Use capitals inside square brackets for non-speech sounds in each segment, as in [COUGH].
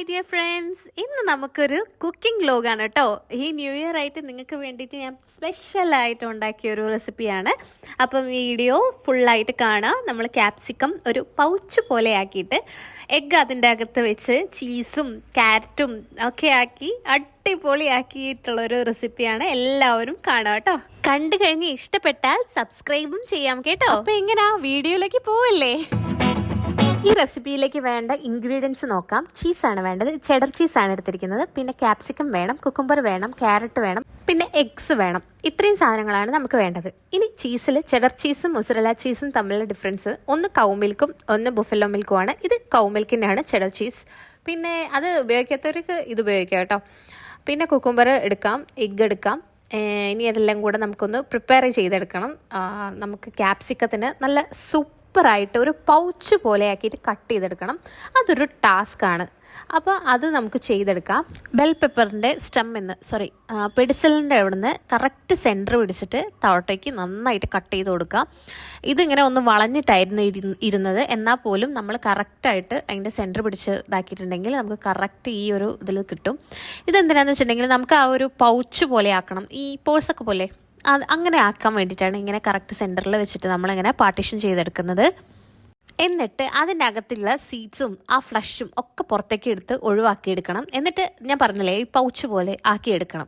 Hi dear friends ഇന്ന് നമുക്കൊരു cooking വ്ലോഗാണ് കേട്ടോ ഈ ന്യൂ ഇയർ ആയിട്ട് നിങ്ങൾക്ക് വേണ്ടിയിട്ട് ഞാൻ സ്പെഷ്യലായിട്ട് ഉണ്ടാക്കിയ ഒരു റെസിപ്പിയാണ് അപ്പം വീഡിയോ ഫുള്ളായിട്ട് കാണാം. നമ്മൾ ക്യാപ്സിക്കം ഒരു പൗച്ച് പോലെ ആക്കിയിട്ട് എഗ്ഗ് അതിന്റെ അകത്ത് വെച്ച് ചീസും ക്യാരറ്റും ഒക്കെ ആക്കി അടിപൊളിയാക്കിയിട്ടുള്ളൊരു റെസിപ്പിയാണ് എല്ലാവരും കാണാം കേട്ടോ കണ്ടു കഴിഞ്ഞ് ഇഷ്ടപ്പെട്ടാൽ സബ്സ്ക്രൈബും ചെയ്യാം കേട്ടോ. അപ്പം എങ്ങനെയാ വീഡിയോയിലേക്ക് പോവല്ലേ? ഈ റെസിപ്പിയിലേക്ക് വേണ്ട ഇൻഗ്രീഡിയൻസ് നോക്കാം. ചീസാണ് വേണ്ടത്. ചെഡർ ചീസാണ് എടുത്തിരിക്കുന്നത്. പിന്നെ ക്യാപ്സിക്കം വേണം. കുക്കുംബർ വേണം. ക്യാരറ്റ് വേണം. പിന്നെ എഗ്സ് വേണം. ഇത്രയും സാധനങ്ങളാണ് നമുക്ക് വേണ്ടത്. ഇനി ചീസിൽ ചെഡർ ചീസും മുസറല ചീസും തമ്മിലുള്ള ഡിഫറൻസ് ഒന്ന് കൗ മിൽക്കും ഒന്ന് ബുഫലോ മിൽക്കുമാണ് ഇത് കൗ മിൽക്കിന്റെയാണ് ചെഡർ ചീസ് പിന്നെ അത് ഉപയോഗിക്കാത്തവർക്ക് ഇത് ഉപയോഗിക്കാം കേട്ടോ. പിന്നെ കുക്കുംബർ എടുക്കാം. എഗ്ഗ് എടുക്കാം. ഇനി അതെല്ലാം കൂടെ നമുക്കൊന്ന് പ്രിപ്പയർ ചെയ്തെടുക്കണം. നമുക്ക് ക്യാപ്സിക്കത്തിന് നല്ല സൂപ്പറായിട്ട് ഒരു പൗച്ച് പോലെ ആക്കിയിട്ട് കട്ട് ചെയ്തെടുക്കണം. അതൊരു ടാസ്ക്കാണ് അപ്പോൾ അത് നമുക്ക് ചെയ്തെടുക്കാം. ബെൽ പെപ്പറിന്റെ സ്റ്റം എന്ന് സോറി പെഡിസലിന്റെ അവിടെ നിന്ന് കറക്റ്റ് സെന്റർ പിടിച്ചിട്ട് താഴോട്ടേക്ക് നന്നായിട്ട് കട്ട് ചെയ്ത് കൊടുക്കാം. ഇതിങ്ങനെ ഒന്ന് വളഞ്ഞിട്ടായിരുന്നു ഇരു- ഇരുന്നത്. എന്നാൽ പോലും നമ്മൾ കറക്റ്റായിട്ട് അതിന്റെ സെന്റർ പിടിച്ച് ഇതാക്കിയിട്ടുണ്ടെങ്കിൽ നമുക്ക് കറക്റ്റ് ഈ ഒരു ഇതിൽ കിട്ടും. ഇതെന്തിനാന്ന് വെച്ചിട്ടുണ്ടെങ്കിൽ നമുക്ക് ആ ഒരു പൗച്ച് പോലെ ആക്കണം. ഈ പേഴ്സൊക്കെ പോലെ അത് അങ്ങനെ ആക്കാൻ വേണ്ടിയിട്ടാണ് ഇങ്ങനെ കറക്റ്റ് സെന്ററിൽ വെച്ചിട്ട് നമ്മളിങ്ങനെ പാർട്ടീഷൻ ചെയ്തെടുക്കുന്നത്. എന്നിട്ട് അതിന്റെ അകത്തുള്ള സീഡ്സും ആ ഫ്ലഷും ഒക്കെ പുറത്തേക്ക് എടുത്ത് ഒഴിവാക്കിയെടുക്കണം. എന്നിട്ട് ഞാൻ പറഞ്ഞില്ലേ ഈ പൗച്ച് പോലെ ആക്കിയെടുക്കണം.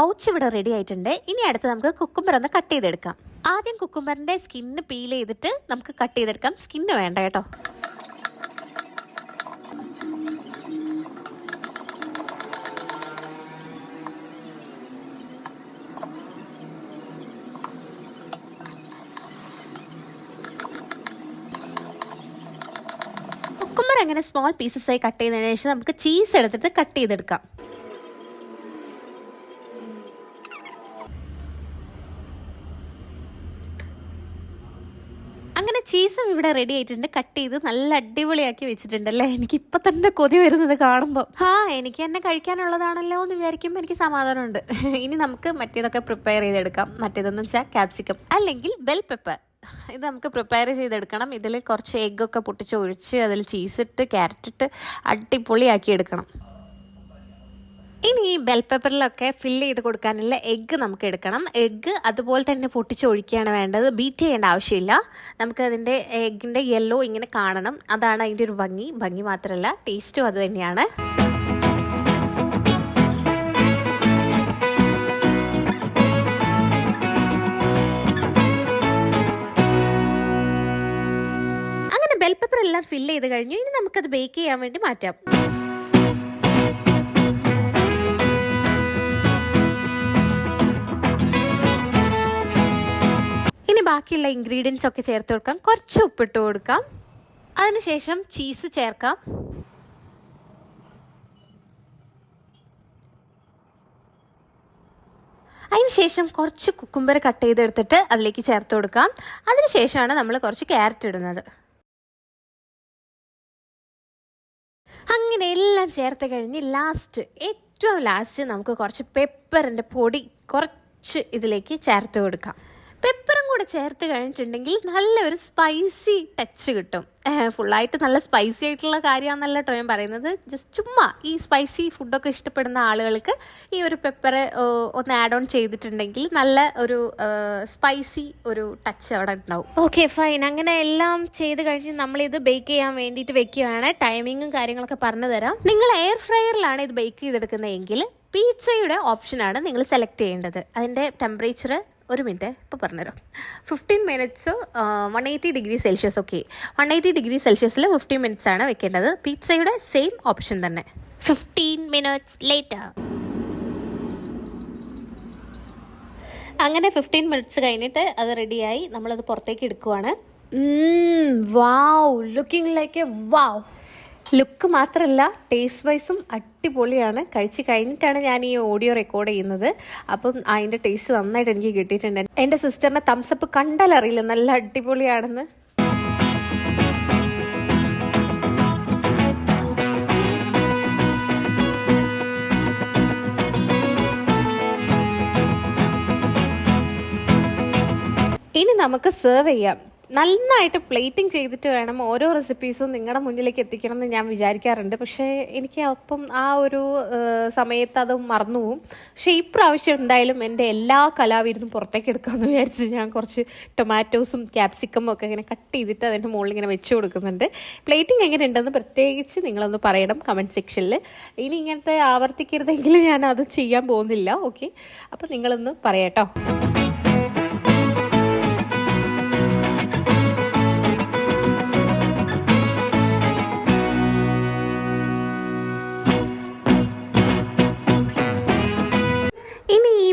പൗച്ച് ഇവിടെ റെഡി ആയിട്ടുണ്ട്. ഇനി അടുത്ത് നമുക്ക് കുക്കുംബർ ഒന്ന് കട്ട് ചെയ്തെടുക്കാം. ആദ്യം കുക്കുംബറിന്റെ സ്കിന്ന് പീൽ ചെയ്തിട്ട് നമുക്ക് കട്ട് ചെയ്തെടുക്കാം. സ്കിന്ന് വേണ്ട കേട്ടോ. കുക്കുംബർ അങ്ങനെ സ്മോൾ പീസസ് ആയി കട്ട് ചെയ്തതിനു ശേഷം നമുക്ക് ചീസ് എടുത്തിട്ട് കട്ട് ചെയ്തെടുക്കാം. അങ്ങനെ ചീസും ഇവിടെ റെഡി ആയിട്ടുണ്ട്. കട്ട് ചെയ്ത് നല്ല അടിപൊളിയാക്കി വെച്ചിട്ടുണ്ട് അല്ലേ എനിക്ക് ഇപ്പൊ തന്നെ കൊതി വരുന്നത് കാണുമ്പോൾ ആ എനിക്ക് തന്നെ കഴിക്കാനുള്ളതാണല്ലോ എന്ന് വിചാരിക്കുമ്പോൾ എനിക്ക് സമാധാനമുണ്ട്. [LAUGHS] ഇനി നമുക്ക് മറ്റേതൊക്കെ പ്രിപ്പയർ ചെയ്തെടുക്കാം. മറ്റേതെന്ന് വെച്ചാൽ ക്യാപ്സിക്കം അല്ലെങ്കിൽ ബെൽ പെപ്പർ ഇത് നമുക്ക് പ്രിപ്പയർ ചെയ്തെടുക്കണം. ഇതിൽ കുറച്ച് എഗ്ഗൊക്കെ പൊട്ടിച്ച് ഒഴിച്ച് അതിൽ ചീസിട്ട് ക്യാരറ്റ് ഇട്ട് അടിപൊളിയാക്കി എടുക്കണം. ഇനി ഈ ബെൽ പേപ്പറിലൊക്കെ ഫില്ല് ചെയ്ത് കൊടുക്കാനുള്ള എഗ്ഗ് നമുക്ക് എടുക്കണം. എഗ്ഗ് അതുപോലെ തന്നെ പൊട്ടിച്ചൊഴിക്കുകയാണ് വേണ്ടത്. ബീറ്റ് ചെയ്യേണ്ട ആവശ്യമില്ല. നമുക്ക് അതിന്റെ എഗ്ഗിന്റെ യെല്ലോ ഇങ്ങനെ കാണണം. അതാണ് അതിന്റെ ഒരു ഭംഗി. ഭംഗി മാത്രമല്ല ടേസ്റ്റും അത് തന്നെയാണ്. അങ്ങനെ ബെൽ പേപ്പർ എല്ലാം ഫില്ല് ചെയ്ത് കഴിഞ്ഞു. ഇനി നമുക്കത് ബേക്ക് ചെയ്യാൻ വേണ്ടി മാറ്റാം. ഇനി ബാക്കിയുള്ള ഇൻഗ്രീഡിയൻസ് ഒക്കെ ചേർത്ത് കൊടുക്കാം. കുറച്ച് ഉപ്പിട്ട് കൊടുക്കാം. അതിനുശേഷം ചീസ് ചേർക്കാം. അതിനുശേഷം കുറച്ച് കുക്കുംബർ കട്ട് ചെയ്തെടുത്തിട്ട് അതിലേക്ക് ചേർത്ത് കൊടുക്കാം. അതിനുശേഷമാണ് നമ്മൾ കുറച്ച് ക്യാരറ്റ് ഇടുന്നത്. അങ്ങനെ എല്ലാം ചേർത്ത് കഴിഞ്ഞ് ലാസ്റ്റ് ഏറ്റവും ലാസ്റ്റ് നമുക്ക് കുറച്ച് പെപ്പറിന്റെ പൊടി കുറച്ച് ഇതിലേക്ക് ചേർത്ത് കൊടുക്കാം. പെപ്പറും കൂടെ ചേർത്ത് കഴിഞ്ഞിട്ടുണ്ടെങ്കിൽ നല്ലൊരു സ്പൈസി ടച്ച് കിട്ടും. ഫുള്ളായിട്ട് നല്ല സ്പൈസി ആയിട്ടുള്ള കാര്യമാണെന്നല്ല കേട്ടോ ഞാൻ പറയുന്നത്. ജസ്റ്റ് ചുമ്മാ ഈ സ്പൈസി ഫുഡൊക്കെ ഇഷ്ടപ്പെടുന്ന ആളുകൾക്ക് ഈ ഒരു പെപ്പർ ഒന്ന് ആഡ് ഓൺ ചെയ്തിട്ടുണ്ടെങ്കിൽ നല്ല ഒരു സ്പൈസി ഒരു ടച്ച് അവിടെ ഉണ്ടാവും. ഓക്കെ ഫൈൻ അങ്ങനെ എല്ലാം ചെയ്ത് കഴിഞ്ഞ് നമ്മളിത് ബേക്ക് ചെയ്യാൻ വേണ്ടിയിട്ട് വെക്കുകയാണ്. ടൈമിങ്ങും കാര്യങ്ങളൊക്കെ പറഞ്ഞു തരാം. നിങ്ങൾ എയർ ഫ്രയറിലാണ് ഇത് ബേക്ക് ചെയ്തെടുക്കുന്നതെങ്കിൽ പീസയുടെ ഓപ്ഷനാണ് നിങ്ങൾ സെലക്ട് ചെയ്യേണ്ടത്. അതിന്റെ ടെമ്പറേച്ചർ ഒരു മിനിറ്റ് ഇപ്പോൾ പറഞ്ഞുതരാം. Fifteen minutes one eighty degree Celsius okay one eighty degree സെൽഷ്യസിൽ fifteen minutes ആണ് വെക്കേണ്ടത്. പിസ്സയുടെ സെയിം ഓപ്ഷൻ തന്നെ. ഫിഫ്റ്റീൻ മിനിറ്റ്സ് ലേറ്റർ അങ്ങനെ ഫിഫ്റ്റീൻ മിനിറ്റ്സ് കഴിഞ്ഞിട്ട് അത് റെഡിയായി നമ്മളത് പുറത്തേക്ക് എടുക്കുവാണ്. Wow looking like a wow look മാത്രമല്ല ടേസ്റ്റ് വൈസും അടിപൊളിയാണ്. കഴിച്ച് കഴിഞ്ഞിട്ടാണ് ഞാൻ ഈ ഓഡിയോ റെക്കോർഡ് ചെയ്യുന്നത്. അപ്പം അതിന്റെ ടേസ്റ്റ് നന്നായിട്ട് എനിക്ക് കിട്ടിയിട്ടുണ്ട്. എന്റെ സിസ്റ്ററിന്റെ തംസപ്പ് കണ്ടാലറിയില്ല നല്ല അടിപൊളിയാണെന്ന്. ഇനി നമുക്ക് സെർവ് ചെയ്യാം. നന്നായിട്ട് പ്ലേറ്റിംഗ് ചെയ്തിട്ട് വേണം ഓരോ റെസിപ്പീസും നിങ്ങളുടെ മുന്നിലേക്ക് എത്തിക്കണം എന്ന് ഞാൻ വിചാരിക്കാറുണ്ട്. പക്ഷേ എനിക്ക് അപ്പം ആ ഒരു സമയത്ത് അത് മറന്നുപോകും പക്ഷേ ഇപ്രാവശ്യം എന്തായാലും എന്റെ എല്ലാ കലാവിരുന്നും പുറത്തേക്ക് എടുക്കാമെന്ന് വിചാരിച്ച് ഞാൻ കുറച്ച് ടൊമാറ്റോസും ക്യാപ്സിക്കം ഒക്കെ ഇങ്ങനെ കട്ട് ചെയ്തിട്ട് അതിന്റെ മുകളിൽ ഇങ്ങനെ വെച്ച് കൊടുക്കുന്നുണ്ട്. പ്ലേറ്റിംഗ് എങ്ങനെ ഉണ്ടെന്ന് പ്രത്യേകിച്ച് നിങ്ങളൊന്ന് പറയണം കമന്റ് സെക്ഷനിൽ ഇനി ഇങ്ങനത്തെ ആവർത്തിക്കരുതെങ്കിൽ ഞാൻ അത് ചെയ്യാൻ പോകുന്നില്ല. ഓക്കെ അപ്പോൾ നിങ്ങളൊന്ന് പറയാട്ടോ.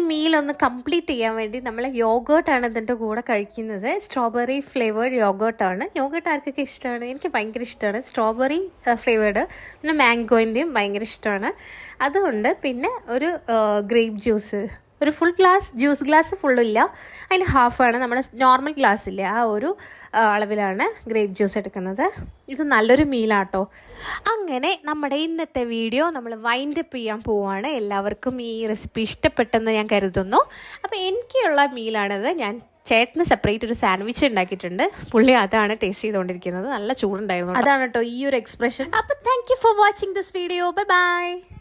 മീൽ ഒന്ന് കംപ്ലീറ്റ് ചെയ്യാൻ വേണ്ടി നമ്മൾ യോഗേർട്ടാണ് ഇതിന്റെ കൂടെ കഴിക്കുന്നത്. സ്ട്രോബെറി ഫ്ലേവേർഡ് യോഗേർട്ടാണ് യോഗേർട്ട് ആർക്കൊക്കെ ഇഷ്ടമാണ്? എനിക്ക് ഭയങ്കര ഇഷ്ടമാണ്. സ്ട്രോബെറി ഫ്ലേവേർഡ് പിന്നെ മാംഗോന്റെയും ഭയങ്കര ഇഷ്ടമാണ്. അതുകൊണ്ട് പിന്നെ ഒരു ഗ്രേപ്പ് ജ്യൂസ് ഒരു ഫുൾ ഗ്ലാസ് ജ്യൂസ് ഗ്ലാസ് ഫുള്ളില്ല അതിന് ഹാഫാണ് നമ്മുടെ നോർമൽ ഗ്ലാസ് ഇല്ല? ആ ഒരു അളവിലാണ് ഗ്രേപ്പ് ജ്യൂസ് എടുക്കുന്നത്. ഇത് നല്ലൊരു മീലാട്ടോ അങ്ങനെ നമ്മുടെ ഇന്നത്തെ വീഡിയോ നമ്മൾ വൈൻഡ് അപ്പ് ചെയ്യാൻ പോവുകയാണ് എല്ലാവർക്കും ഈ റെസിപ്പി ഇഷ്ടപ്പെട്ടെന്ന് ഞാൻ കരുതുന്നു. അപ്പോൾ എനിക്കുള്ള മീലാണിത് ഞാൻ ചേട്ടന് സെപ്പറേറ്റ് ഒരു സാൻഡ്വിച്ച് ഉണ്ടാക്കിയിട്ടുണ്ട്. പുള്ളി അതാണ് ടേസ്റ്റ് ചെയ്തുകൊണ്ടിരിക്കുന്നത്. നല്ല ചൂടുണ്ടായിരുന്നു അതാണ് കേട്ടോ ഈ ഒരു എക്സ്പ്രഷൻ അപ്പോൾ thank you for watching this video bye bye